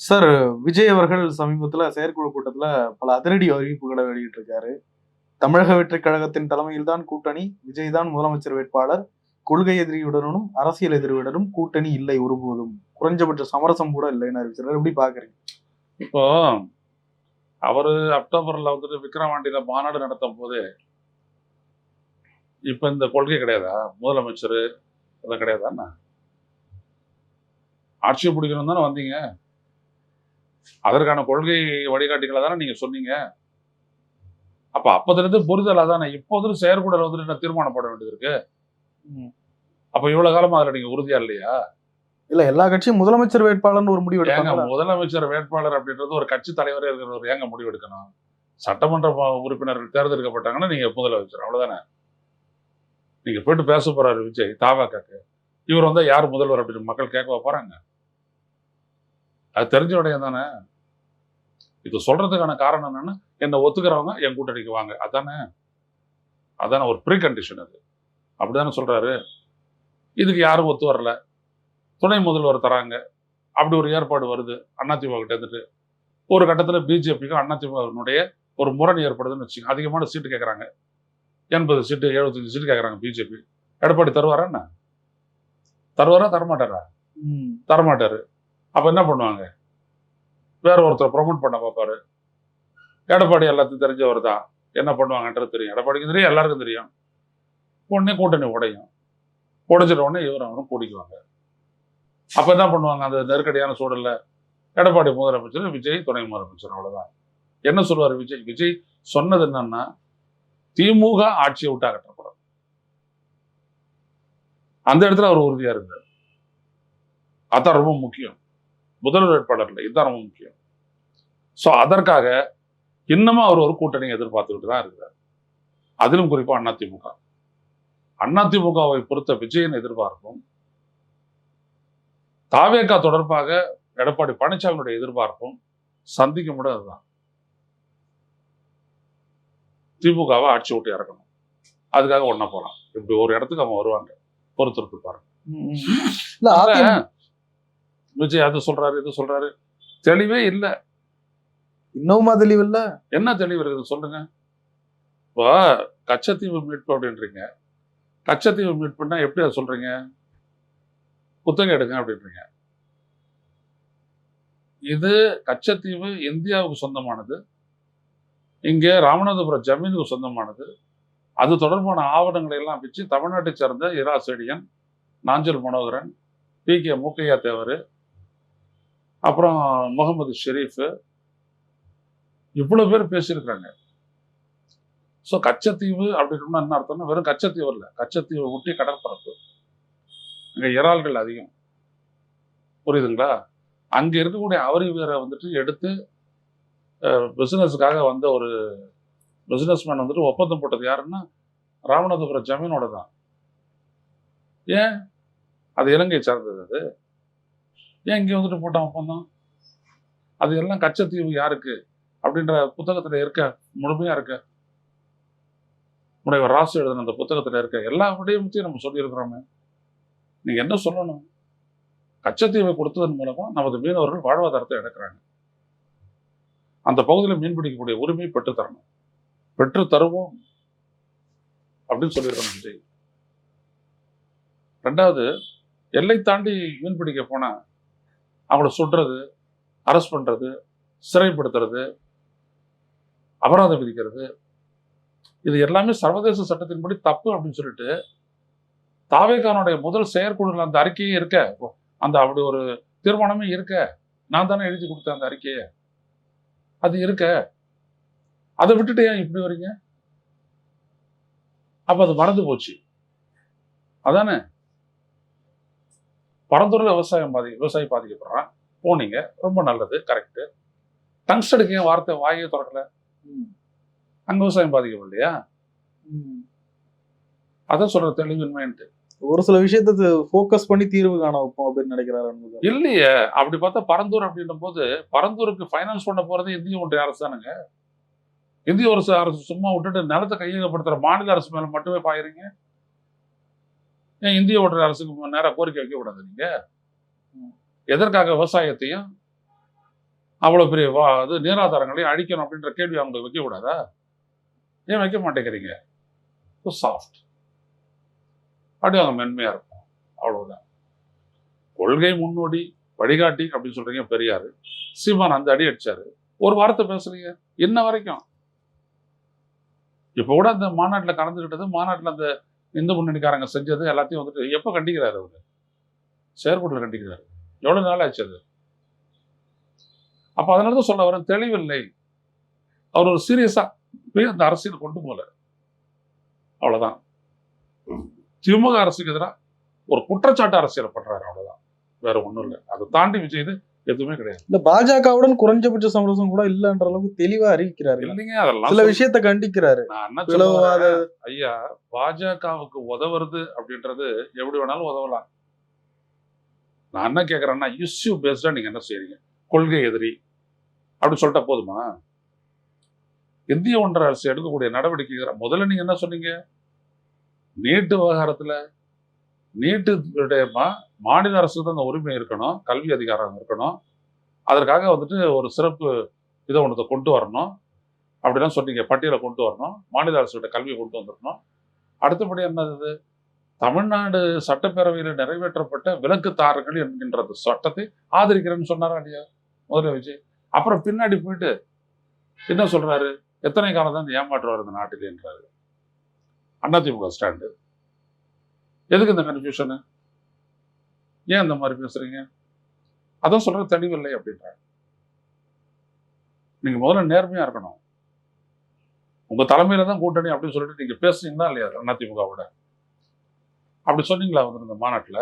Sir Vijay அவர்கள் சமீபத்துல செயற்குழு கூட்டத்துல பல அதிரடி அறிவிப்புகளை வெளியிட்டிருக்காரு. தமிழக வெற்றிக் கழகத்தின் தலைமையில் தான் கூட்டணி விஜய் தான் முதலமைச்சர் வேட்பாளர். கொள்கை எதிரியுடனும் அரசியல் எதிரியுடனும் கூட்டணி இல்லை ஒருபோதும். குறைஞ்சபட்ச சமரசம் கூட இல்லைன்னு அறிவிச்சார் எப்படி பாக்குறீங்க? இப்போ அவரு அக்டோபர்ல வந்துட்டு விக்ரவாண்டியில மாநாடு நடத்தும் போது இப்ப இந்த கொள்கை கிடையாதா? முதலமைச்சர் இதெல்லாம் கிடையாதா ஆட்சியை பிடிக்கணும் தானே வந்தீங்க? அதற்கான கொள்கை வழிகாட்டிகளை தானே நீங்க சொன்னீங்க. அப்ப அப்பதிலிருந்து புரிதல் அதானே இப்போது செயற்கூடல் வந்துட்டு என்ன தீர்மானப்பட வேண்டியது இருக்கு? அப்ப இவ்வளவு காலமா அதுல நீங்க உறுதியா இல்லையா? இல்ல எல்லா கட்சியும் முதலமைச்சர் வேட்பாளர்னு ஒரு முடிவு எடுப்பாங்க முதலமைச்சர் வேட்பாளர் அப்படின்றது ஒரு கட்சி தலைவரே இருக்கிறவர் ஏங்க முடிவு எடுக்கணும்? சட்டமன்ற உறுப்பினர்கள் தேர்ந்தெடுக்கப்பட்டாங்கன்னா நீங்க முதலமைச்சர் அவ்வளவுதானே? நீங்க போயிட்டு பேச போறாரு விஜய் தாவாக்காக்கு. இவர் வந்தா யார் முதல்வர் அப்படின்னு மக்கள் கேட்க போறாங்க? அது தெரிஞ்ச விடயம் தானே? இது சொல்றதுக்கான காரணம் என்னன்னா என்னை ஒத்துக்கிறவங்க என் கூட்டணிக்கு வாங்க. அதானே? அதானே ஒரு ப்ரீ கண்டிஷன் அது. அப்படிதானே சொல்றாரு. இதுக்கு யாரும் ஒத்து வரல. துணை முதல்வர் தராங்க. அப்படி ஒரு ஏற்பாடு வருது. அதிமுக கிட்ட இருந்துட்டு. ஒரு கட்டத்தில் பிஜேபிக்கும் அதிமுகவினுடைய ஒரு முரண் ஏற்படுதுன்னு வச்சுக்கோங்க. அதிகமான சீட்டு கேட்குறாங்க எண்பது சீட்டு எழுபத்தஞ்சு சீட்டு கேட்குறாங்க பிஜேபி. எடப்பாடி தருவாரா என்ன? தருவாரா தரமாட்டாரா? ம். தரமாட்டாரு. அப்போ என்ன பண்ணுவாங்க? வேற ஒருத்தர் ப்ரொமோட் பண்ண பார்ப்பாரு. எடப்பாடி எல்லாத்தையும் தெரிஞ்சவர் தான். என்ன பண்ணுவாங்கன்றது தெரியும். எடப்பாடிக்கும் தெரியும் எல்லாருக்கும் தெரியும். உடனே கூட்டணி உடையும். உடைஞ்சிட்ட உடனே இவர் அவரும் கூடிக்குவாங்க. அப்ப என்ன பண்ணுவாங்க? அந்த நெருக்கடியான சூழல்ல எடப்பாடி முதலமைச்சர் விஜய் துணை முதலமைச்சர் அவ்வளோதான் என்ன சொல்லுவார் விஜய்? விஜய் சொன்னது என்னன்னா திமுக ஆட்சியை விட்டு அகற்றப்படும். அந்த இடத்துல அவர் உறுதியா இருந்தார். அதான் ரொம்ப முக்கியம். முதல்வர் வேட்பாளர் இல்லை இதுதான் ரொம்ப முக்கியம். ஸோ அதற்காக இன்னமும் அவர் ஒரு கூட்டணி எதிர்பார்த்துக்கிட்டு தான் இருக்கிறார். அதிலும் குறிப்பா அதிமுக அதிமுகவை பொறுத்த விஜயன் எதிர்பார்ப்பும் தாவேக்கா தொடர்பாக எடப்பாடி பழனிசாமியுடைய எதிர்பார்ப்பும் சந்திக்க முடியாது அதுதான். திமுகவை ஆட்சி விட்டு இறக்கணும். அதுக்காக ஒன்ன போறான் இப்படி ஒரு இடத்துக்கு அவங்க வருவாங்க. பொறுத்திருக்கு பாருங்க ம், ம். இல்ல அதிமுக விஜய் அது சொல்றாரு இது சொல்றாரு. தெளிவே இல்ல. இன்னுமா தெளிவு இல்ல? என்ன தெளிவு இருக்குது சொல்லுங்க. இப்போ கச்சத்தீவு மீட்பு அப்படின்றீங்க. கச்சத்தீவு மீட்புன்னா எப்படி அதை சொல்றீங்க? புத்தகம் எடுங்க அப்படின்றீங்க. இது கச்சத்தீவு இந்தியாவுக்கு சொந்தமானது. இங்கே ராமநாதபுரம் ஜமீனுக்கு சொந்தமானது. அது தொடர்பான ஆவணங்களை எல்லாம் வச்சு தமிழ்நாட்டை சேர்ந்த இரா செடியன் நாஞ்சல் மனோகரன் பி கே மூக்கையா தேவர் அப்புறம் முகமது ஷெரீஃப். இவ்வளவு பேர் பேசியிருக்கிறாங்க. ஸோ கச்சத்தீவு அப்படின்னா என்ன அர்த்தம்னா வெறும் கச்சத்தீவு இல்லை கச்சத்தீவு ஒட்டி கடற்பரப்பு. அங்கே இறால்கள் அதிகம். புரியுதுங்களா? அங்க இருக்கக்கூடிய அவரி வீரை வந்துட்டு எடுத்து பிஸ்னஸுக்காக வந்த ஒரு பிசினஸ்மேன் வந்துட்டு ஒப்பந்தம் போட்டது யாருன்னா ராமநாதபுரம் ஜமீனோட தான். ஏன்? அது இலங்கை சார்ந்தது அது. ஏன் இங்கே வந்துட்டு போட்டான் ஒப்பந்தம் அது எல்லாம் கச்சத்தீவு யாருக்கு? அப்படின்ற புத்தகத்துல இருக்க முழுமையா இருக்க. முனைவர் ராசு எழுதின அந்த புத்தகத்துல இருக்க எல்லா விடயத்தையும் நம்ம சொல்லியிருக்கிறோமே. நீங்க என்ன சொல்லணும்? கச்சத்தீவை கொடுத்ததன் மூலமாக நமது மீனவர்கள் வாழ்வாதாரத்தை எடுக்கிறாங்க அந்த பகுதியில் மீன் பிடிக்கக்கூடிய உரிமை பெற்று தரணும். பெற்று தருவோம். அப்படின்னு சொல்லியிருக்கணும் விஜய் ரெண்டாவது எல்லை தாண்டி மீன் பிடிக்க போனா அவங்கள சுடுறது அரெஸ்ட் பண்ணுறது சிறைப்படுத்துறது அபராதம் விதிக்கிறது. இது எல்லாமே சர்வதேச சட்டத்தின்படி தப்பு அப்படின்னு சொல்லிட்டு தாவேகானுடைய முதல் செயற்குழுல அந்த அறிக்கையும் இருக்க. அந்த அப்படி ஒரு தீர்மானமே இருக்க. நான் தானே எழுதி கொடுத்தேன் அந்த அறிக்கையை. அது இருக்க. அதை விட்டுட்டு ஏன் இப்படி வரீங்க அப்போ அது மறந்து போச்சு. அதானே? பரந்தூர்ல விவசாயம் பாதி விவசாயி பாதிக்கப்படுறான். போனீங்க ரொம்ப நல்லது. கரெக்ட் டங்ஸ்டடுக்கு ஏன் வார்த்தை வாயே திறக்கல? அங்க விவசாயம் பாதிக்கப்படலையா? ம். அதான் சொல்ற தெளிவின்மைன்ட்டு. ஒரு சில விஷயத்தை ஃபோக்கஸ் பண்ணி தீர்வு காண வைப்போம் அப்படின்னு நினைக்கிறாரு. இல்லையே. அப்படி பார்த்தா பரந்தூர் அப்படின்ற போது பரந்தூருக்கு ஃபைனான்ஸ் பண்ண போறது இந்திய ஒன்றிய அரசு தானுங்க. இந்திய அரசு அரசு சும்மா விட்டுட்டு நிலத்தை கையகப்படுத்துற மாநில அரசு மேல மட்டுமே பாக்குறீங்க ஏன் இந்திய ஒன்றிய அரசுக்கு நேராக கோரிக்கை வைக்க கூடாது நீங்க? எதற்காக விவசாயத்தையும் அவ்வளவு பெரிய வா அது நீராதாரங்களையும் அழிக்கணும் அப்படின்ற கேள்வி அவங்களுக்கு வைக்க கூடாதா? ஏன் வைக்க மாட்டேங்கிறீங்க? சாஃப்ட் அப்படி அவங்க மென்மையா இருக்கும் அவ்வளோதான் கொள்கை முன்னோடி வழிகாட்டி அப்படின்னு சொல்றீங்க பெரியாரு. சீமான் அந்த அடி அடிச்சாரு. ஒரு வார்த்தை பேசுறீங்க இன்ன வரைக்கும். இப்போ கூட அந்த மாநாட்டுல கலந்துக்கிட்டது மாநாட்டுல அந்த இந்து முன்னணிக்காரங்க செஞ்சது எல்லாத்தையும் வந்துட்டு எப்போ கண்டிக்கிறாரு அவரு? செயற்கூட்டில் கண்டிக்கிறாரு. எவ்வளவு நாள் ஆச்சு அது? அப்ப அதனால தான் சொல்ல வரேன் தெளிவில்லை. அவர் ஒரு சீரியஸா போய் அந்த அரசியல் கொண்டு போல. அவ்வளவுதான். திமுக அரசுக்கு எதிராக ஒரு குற்றச்சாட்டு அரசியல் பண்றாரு அவ்வளவுதான். வேற ஒண்ணும் இல்லை. அதை தாண்டி விஜய் எதுவுமே கிடையாது. இல்ல பாஜகவுடன் குறைஞ்சபட்ச சமரசம் கூட இல்லன்ற அளவுக்கு தெளிவா அறிவிக்கிறாரு. இல்லைங்க அதெல்லாம் சில விஷயத்த கண்டிக்கிறாரு. ஐயா பாஜகவுக்கு உதவுறது அப்படின்றது எப்படி வேணாலும் உதவலாம். நான் என்ன கேட்கறேன்னா இஷ்யூ பேஸ்டா நீங்க என்ன செய்றீங்க? கொள்கை எதிரி. அப்படின்னு சொல்லிட்டா போதுமா? இந்திய ஒன்றிய அரசு எடுக்கக்கூடிய நடவடிக்கைகளை முதல்ல நீங்க என்ன சொன்னீங்க? நீட்டு விவகாரத்துல நீட்டு மா- மாநில அரசுக்கு தான் அந்த உரிமை இருக்கணும் கல்வி அதிகாரம் இருக்கணும். அதற்காக வந்துட்டு ஒரு சிறப்பு இதை ஒன்றத்தை கொண்டு வரணும். அப்படிலாம் சொன்னீங்க பட்டியலை கொண்டு வரணும் மாநில அரசுகிட்ட கல்வியை கொண்டு வந்துடணும். அடுத்தபடி என்னது தமிழ்நாடு சட்டப்பேரவையில் நிறைவேற்றப்பட்ட விலக்குத்தாரர்கள் என்கின்ற அந்த சட்டத்தை ஆதரிக்கிறேன்னு சொன்னாரா இல்லையா? முதல்ல விஜய். அப்புறம் பின்னாடி போயிட்டு என்ன சொல்றாரு? எத்தனை காலம் தான் இந்த ஏமாற்றுவார் இந்த நாட்டிலேன்றாரு. அதிமுக ஸ்டாண்டு. எதுக்கு இந்த கன்ஃபியூஷனு ஏன் இந்த மாதிரி பேசுறீங்க? அதான் சொல்ற தெளிவில்லை அப்படின்றாங்க. நீங்க முதல்ல நேர்மையா இருக்கணும். உங்க தலைமையில தான் கூட்டணி அப்படின்னு சொல்லிட்டு நீங்க பேசுனீங்களா இல்லையா அதிமுகவோட? அப்படி சொன்னீங்களா வந்து இந்த மாநாட்டுல?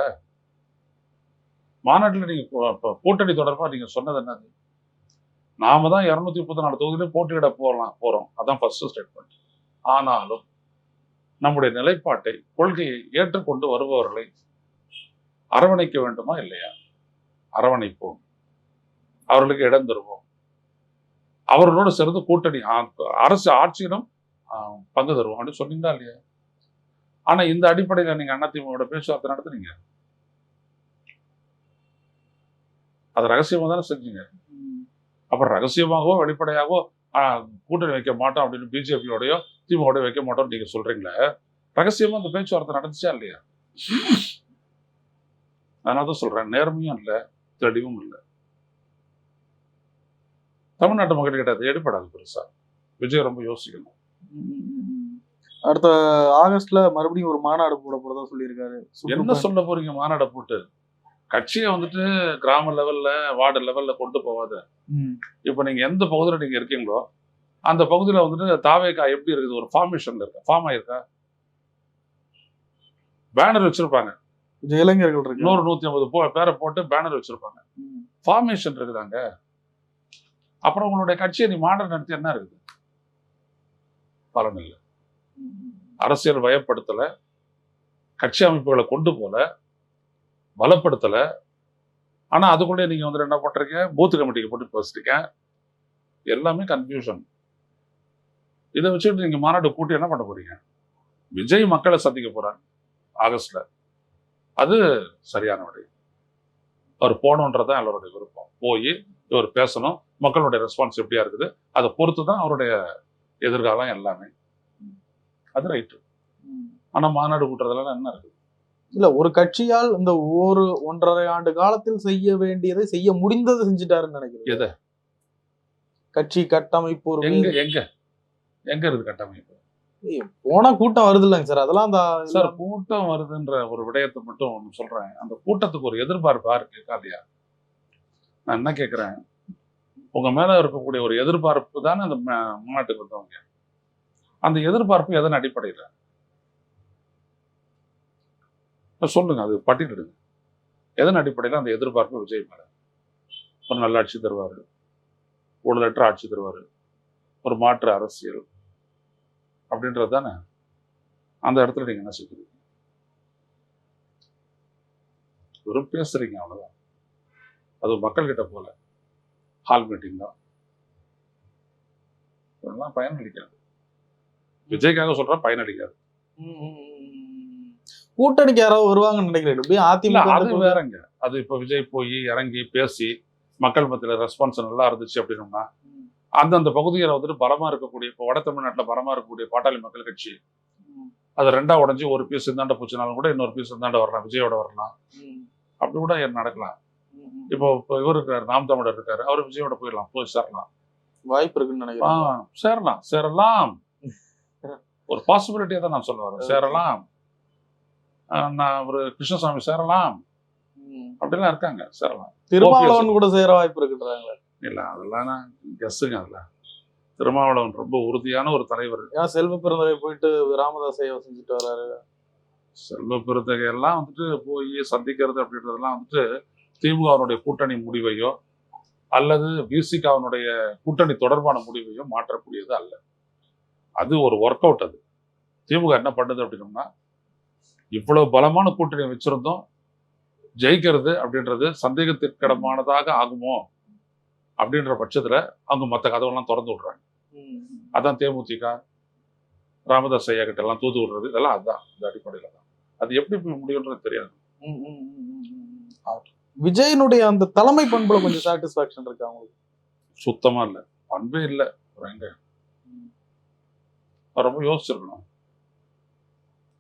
மாநாட்டுல நீங்க இப்போ கூட்டணி தொடர்பா நீங்க சொன்னது என்னது? நாம தான் இரநூத்தி முப்பத்தி நாலு தொகுதியிலும் போட்டியிட போகலாம் போறோம். அதான் ஃபர்ஸ்ட் ஸ்டேட்மெண்ட் ஆனாலும் நம்முடைய நிலைப்பாட்டை கொள்கையை ஏற்றுக்கொண்டு வருபவர்களை அரவணைக்க வேண்டுமா இல்லையா? அரவணைப்போம். அவர்களுக்கு இடம் தருவோம். அவர்களோடு சேர்ந்து கூட்டணி அரசு ஆட்சியிடம் பங்கு தருவோம். அப்படின்னு சொன்னீங்களா இல்லையா? ஆனா இந்த அடிப்படையில நீங்க அதிமுக பேச்சுவார்த்தை நடத்துனீங்க. அது ரகசியமா தானே செஞ்சீங்க. அப்புறம் ரகசியமாகவோ வெளிப்படையாகவோ கூட்டணி வைக்க மாட்டோம் அப்படின்னு பிஜேபியோடயோ திமுகவோடய வைக்க மாட்டோம்னு நீங்க சொல்றீங்களே ரகசியமா அந்த பேச்சுவார்த்தை நடந்துச்சா இல்லையா? அதனால தான் சொல்றேன் நேர்மையும் இல்லை தெளிவும் இல்லை. தமிழ்நாட்டு மக்கள் கிட்ட அது பெருசா. விஜய் ரொம்ப யோசிக்கணும். அடுத்த ஆகஸ்ட்ல மறுபடியும் ஒரு மாநாடு போட போறதா சொல்லியிருக்காரு. என்ன சொல்ல போறீங்க மாநாட போட்டு? கட்சியை வந்துட்டு கிராம லெவல்ல வார்டு லெவல்ல கொண்டு போவாத ம். இப்போ நீங்க எந்த பகுதியில் நீங்க இருக்கீங்களோ அந்த பகுதியில வந்துட்டு தாவேக்கா எப்படி இருக்குது ஒரு ஃபார்மேஷன்ல இருக்கா? ஃபார்ம் ஆயிருக்கா? பேனர் வச்சிருப்பாங்க. இளைஞர்கள் இருக்கு நூறு நூத்தி ஐம்பது போ பேரை போட்டு பேனர் வச்சிருப்பாங்க. ஃபார்மேஷன் இருக்குதாங்க? அப்புறம் உங்களுடைய கட்சியை நீ மாடல் நடத்தி என்ன இருக்குது? பலன் இல்லை. அரசியல் வயப்படுத்தல கட்சி அமைப்புகளை கொண்டு போல பலப்படுத்தல. ஆனா அதுக்குள்ளே நீங்க வந்து என்ன பண்றீங்க பூத் கமிட்டிக்கு போட்டு பேசிட்டீங்க. எல்லாமே கன்ஃபியூஷன் இதை வச்சுட்டு நீங்க மாநாடு கூட்டி என்ன பண்ண போறீங்க? விஜய் மக்களை சந்திக்க போறாங்க ஆகஸ்ட்ல. அது சரியான வழி. அவர் போகணுன்றதான் எல்லாருடைய விருப்பம். போய் இவர் பேசணும் மக்களுடைய ரெஸ்பான்ஸ் எப்படியா இருக்குது அதை பொறுத்து தான் அவருடைய எதிர்காலம் எல்லாமே. அது ரைட்டு ஆனா மாநாடு கூட்டுறதுல என்ன இருக்கு இல்ல ஒரு கட்சியால் இந்த ஒரு ஒன்றரை ஆண்டு காலத்தில் செய்ய வேண்டியதை செய்ய முடிந்ததை செஞ்சுட்டாருன்னு நினைக்கிறேன் எதை? கட்சி கட்டமைப்பு எங்க எங்க? எங்க இருக்குது கட்டமைப்பு? போனா கூட்டம் வருது இல்லைங்க சார். அதெல்லாம் அந்த சார் கூட்டம் வருதுன்ற ஒரு விடயத்தை மட்டும் ஒண்ணு சொல்றேன். அந்த கூட்டத்துக்கு ஒரு எதிர்பார்ப்பு யாரு கேட்கா இல்லையா? நான் என்ன கேட்கிறேன்? உங்க மேல இருக்கக்கூடிய ஒரு எதிர்பார்ப்பு தானே அந்த மாநாட்டுக்கு வந்தவங்க. அந்த எதிர்பார்ப்பு எதன் அடிப்படையில்? சொல்லுங்க அது பட்டியலிடுங்க எதன் அடிப்படையில் அந்த எதிர்பார்ப்பு விஜய் மேல? ஒரு நல்ல ஆட்சி தருவாரு. ஊழலற்ற ஆட்சி தருவாரு. ஒரு மாற்று அரசியல். அப்படின்றது தானே? அந்த இடத்துல நீங்க என்ன செய்றீங்க வெறும் பேசுறீங்க அவ்வளவுதான். அது மக்கள்கிட்ட போல. ஹால் மீட்டிங் தான். இதெல்லாம் பயனளிக்காது. விஜய்க்காக சொல்றேன் பயனளிக்காது. கூட்டணிக்கு யாராவது வருவாங்கன்னு நினைக்கிறேன் அதிமுக அது வேறங்க. அது இப்ப விஜய் போய் இறங்கி பேசி மக்கள் மத்தியில் ரெஸ்பான்ஸ் நல்லா இருந்துச்சு அப்படின்னோம்னா அந்தந்த பகுதியில் வந்துட்டு பலமா இருக்கக்கூடிய இப்போ வட தமிழ்நாட்டில் பலமா இருக்கக்கூடிய பாட்டாளி மக்கள் கட்சி. அது ரெண்டா உடஞ்சி ஒரு பீஸ் இந்தாண்ட போச்சுனாலும் கூட இன்னொரு பீஸ் இந்தாண்ட வரலாம் விஜயோட வரலாம். அப்படி கூட நடக்கலாம்? இப்போ இப்போ இவர் இருக்காரு நாம் தமிழர் இருக்காரு அவர் விஜயோட போயிடலாம் போய் சேரலாம். வாய்ப்பு இருக்குன்னு ஆ, நினைக்கிறேன் சேரலாம். சேரலாம் ஒரு பாசிபிலிட்டியை தான் நான் சொல்ல வரேன் சேரலாம். நான் ஒரு கிருஷ்ணசாமி சேரலாம். அப்படிலாம் இருக்காங்க சேரலாம். திருமாவளவன் கூட சேர வாய்ப்பு இருக்குன்றாங்க இல்ல அதெல்லாம் நான் கெஸ்ஸுங்க அதுல திருமாவளவன் ரொம்ப உறுதியான ஒரு தலைவர். ஏன்னா செல்வ பிறந்தவை போயிட்டு ராமதாஸ் ஐயா செஞ்சுட்டு வர்றாரு செல்வ பெருந்தகை எல்லாம் வந்துட்டு போய் சந்திக்கிறது அப்படின்றதெல்லாம் வந்துட்டு திமுகவினுடைய கூட்டணி முடிவையோ அல்லது விசிகாவினுடைய கூட்டணி தொடர்பான முடிவையோ மாற்றக்கூடியது அல்ல. அது ஒரு ஒர்க் அவுட் அது. திமுக என்ன பண்ணுது அப்படின்னோம்னா இவ்வளவு பலமான கூட்டணி வச்சிருந்தோம் ஜெயிக்கிறது அப்படின்றது சந்தேகத்திற்கிடமானதாக ஆகுமோ? அப்படின்ற பட்சத்துல அவங்க மற்ற கதவெல்லாம் திறந்து விடுறாங்க. அதான் தேமுதிக ராமதாஸ் ஐயா கிட்ட எல்லாம் தூது விடுறது இதெல்லாம் அதுதான் அந்த அடிப்படையில தான். அது எப்படி போய் முடியுன்றது தெரியாது. விஜயனுடைய அந்த தலைமை பண்புல கொஞ்சம் சாட்டிஸ்பாக்சன் இருக்கு அவங்களுக்கு சுத்தமா இல்ல. பண்பே இல்ல. எங்க? ரொம்ப யோசிச்சிருக்கணும்.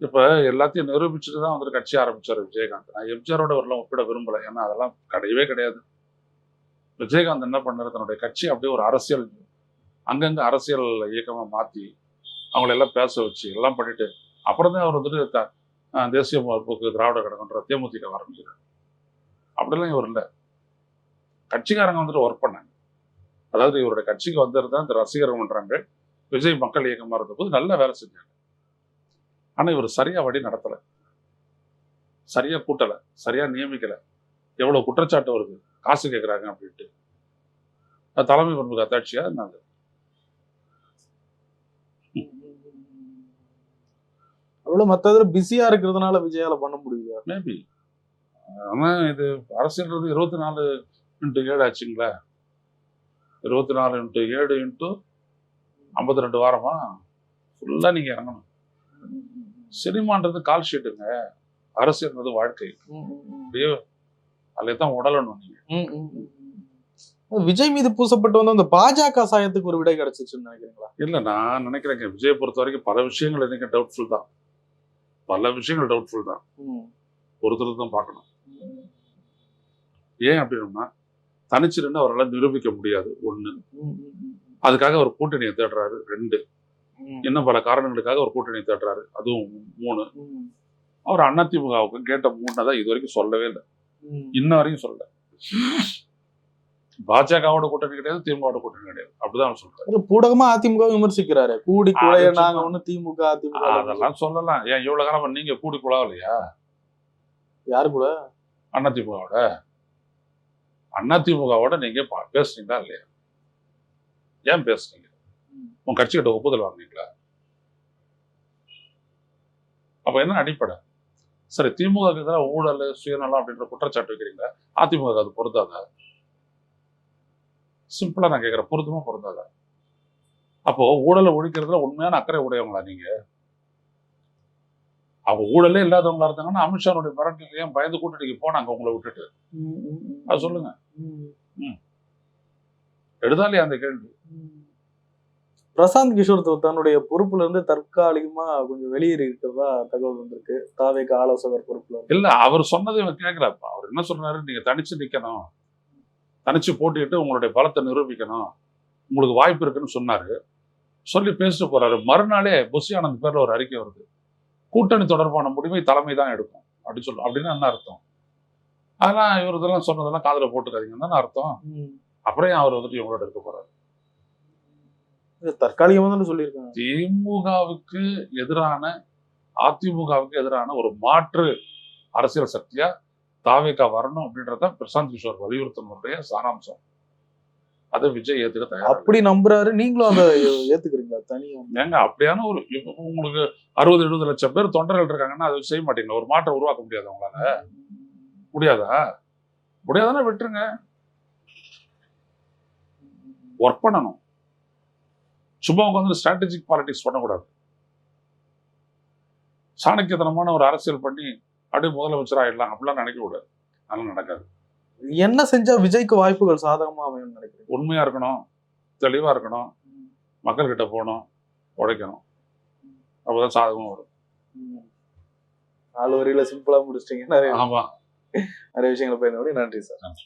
இப்ப எல்லாத்தையும் நிரூபிச்சுட்டு தான் வந்துட்டு கட்சி ஆரம்பிச்சாரு விஜயகாந்த். நான் எம்ஜிஆரோட வரலாம் ஒப்பிட விரும்பல. ஏன்னா அதெல்லாம் கிடையவே கிடையாது. விஜயகாந்த் என்ன பண்ணார்? தன்னுடைய கட்சி அப்படியே ஒரு அரசியல் அங்கங்க அரசியல் இயக்கமா மாத்தி அவங்கள எல்லாம் பேச வச்சு எல்லாம் பண்ணிட்டு அப்புறம் தான் அவர் வந்துட்டு த- தேசிய போக்கு திராவிட கழகம்ன்ற தேமுதிக ஆரம்பிக்கிறார். அப்படிலாம் இவர் இல்லை. கட்சிக்காரங்க வந்துட்டு ஒர்க் பண்ணாங்க. அதாவது இவருடைய கட்சிக்கு வந்திருந்தா இந்த ரசிகர் பண்ணுறாங்க விஜய் மக்கள் இயக்கமா இருந்தபோது நல்ல வேலை செஞ்சாங்க. ஆனா இவர் சரியா வழி நடத்தலை. சரியா கூட்டலை. சரியா நியமிக்கலை. எவ்வளவு குற்றச்சாட்டு வருது. காசு கேட்கறாங்க அப்படின்ட்டு. தலைமை பண்புக்கு அத்தாட்சியா? என்னது அவ்வளவு மத்ததுல பிஸியா இருக்கிறதுனால விஜயால பண்ண முடியுது மேபி ஆனா இது அரசியல்ன்றது இருபத்தி நாலு இன்ட்டு ஏழு ஆச்சுங்களா? இருபத்தி நாலு இன்ட்டு ஏழு இன்ட்டு ஐம்பத்தி ரெண்டு வாரமா ஃபுல்லா நீங்க இறங்கணும். சினிமான்றது கால் ஷீட்டுங்க அரசியல்ன்றது வாழ்க்கை. அப்படியே அதில் தான் உடலணும் நீங்க. விஜய் மீது பூசப்பட்டு வந்த அந்த பாஜக சாயத்துக்கு ஒரு விடை கிடைச்சிச்சுன்னு நினைக்கிறீங்களா? இல்ல நான் நினைக்கிறேங்க. விஜய் பொறுத்த வரைக்கும் பல விஷயங்கள் எனக்கு டவுட்ஃபுல் தான். பல விஷயங்கள் டவுட்ஃபுல் தான். பொறுத்தது தான் பார்க்கணும். ஏன் அப்படின்னா தனிச்சு நின்று அவரால் நிரூபிக்க முடியாது. ஒண்ணு. அதுக்காக அவர் கூட்டணியை தேடுறாரு. ரெண்டு. இன்னும் பல காரணங்களுக்காக ஒரு கூட்டணியை தேடுறாரு. அதுவும் மூணு. அவர் அதிமுகவுக்கு கேட்ட மூணதை இது வரைக்கும் சொல்லவே இல்லை. இன்ன வரைக்கும் சொல்லல. பாஜகவோட கூட்டணி கிடையாது திமுகவோட கூட்டணி கிடையாது. அப்படிதான் சொல்றாரு. பூடகமா அதிமுக விமர்சிக்கிறாரு. கூடி குழைய நாங்க. ஒண்ணு திமுக அதிமுக அதெல்லாம் சொல்லலாம். ஏன் இவ்வளவு காலம் நீங்க கூடி குழாவலையா? யாரு கூட? அதிமுகவோட அதிமுகவோட நீங்க பா- பேசுனீங்களா இல்லையா? ஏன் பேசுனீங்க உங்க கட்சிகிட்ட ஒப்புதல் வாங்குனீங்களா அப்ப என்ன அடிப்படை? சரி திமுக எதிராக ஊழல் சுயநலம் அப்படின்ற குற்றச்சாட்டு வைக்கிறீங்க அதிமுக அது பொருந்தாதா? சிம்பிளா நான் கேட்கிறேன் பொருத்தமா பொருந்தாதா? அப்போ ஊழலை ஒழிக்கிறதுல உண்மையான அக்கறை உடையவங்களா நீங்க? அவங்க ஊழலே இல்லாதவங்களா இருந்தாங்கன்னா அமித்ஷானுடைய மிரட்டல் ஏன் பயந்து கூட்டணிக்கு போனாங்க உங்களை விட்டுட்டு. அது சொல்லுங்க. ம், எடுதாலே அந்த கேள்வி. பிரசாந்த் கிஷோர் தன்னுடைய பொறுப்புல இருந்து தற்காலிகமா கொஞ்சம் வெளியேறி இருக்கிறதா தகவல் வந்திருக்கு. தாவேக்கு ஆலோசகர் பொறுப்புல. இல்ல அவர் சொன்னதை இவன் கேட்கலப்பா அவர் என்ன சொல்றாரு நீங்க தனிச்சு நிக்கணும். தனிச்சு போட்டிட்டு உங்களுடைய பலத்தை நிரூபிக்கணும். உங்களுக்கு வாய்ப்பு இருக்குன்னு சொன்னாரு. சொல்லி பேசிட்டு போறாரு. மறுநாளே புஷி ஆனந்த் பேர்ல ஒரு அறிக்கை வருது. கூட்டணி தொடர்பான முடிவை தலைமை தான் எடுக்கும். அப்படின்னு சொல்லு அப்படின்னு என்ன அர்த்தம்? அதெல்லாம் இவர் இதெல்லாம் சொன்னதெல்லாம் காதுல போட்டுக்காதீங்கன்னு தானே அர்த்தம். அப்புறம் அவர் வந்துட்டு இவங்களோட இருக்க போறாரு? இது தற்காலிகமா தானே சொல்லியிருக்காங்க. திமுகவுக்கு எதிரான அதிமுகவுக்கு எதிரான ஒரு மாற்று அரசியல் சக்தியா தாவேக்கா வரணும் அப்படின்றத பிரசாந்த் கிஷோர் வலியுறுத்தினுடைய சாராம்சம். அதை விஜய் ஏத்துக்க தயாரா அப்படி நம்புறாரு. நீங்களும் அதை ஏத்துக்கிறீங்களா? தனியா? ஏங்க அப்படியான ஒரு உங்களுக்கு அறுபது எழுபது லட்சம் பேர் தொண்டர்கள் இருக்காங்கன்னா அதை செய்ய மாட்டீங்களா? ஒரு மாற்றம் உருவாக்க முடியாது உங்களால? முடியாதா? முடியாதானே விட்டுருங்க. ஒர்க் பண்ணணும். சும்மா உட்காந்து ஸ்ட்ராட்டஜிக் பாலிடிக்ஸ் பண்ணக்கூடாது. சாணக்கியத்தனமான ஒரு அரசியல் பண்ணி அப்படியே முதலமைச்சர் ஆயிடலாம் அப்படிலாம் நினைக்க கூடாது. அதெல்லாம் நடக்காது. என்ன செஞ்சா விஜய்க்கு வாய்ப்புகள் சாதகமா அமையும் நினைக்கிறீங்க? உண்மையா இருக்கணும் தெளிவா இருக்கணும் மக்கள்கிட்ட போகணும் உழைக்கணும். அப்பதான் சாதகமா வரும். நாலு வரியில சிம்பிளா முடிச்சிட்டீங்க. நிறைய ஆமா. நிறைய விஷயங்களை போயிருந்தபடி நன்றி சார். நன்றி.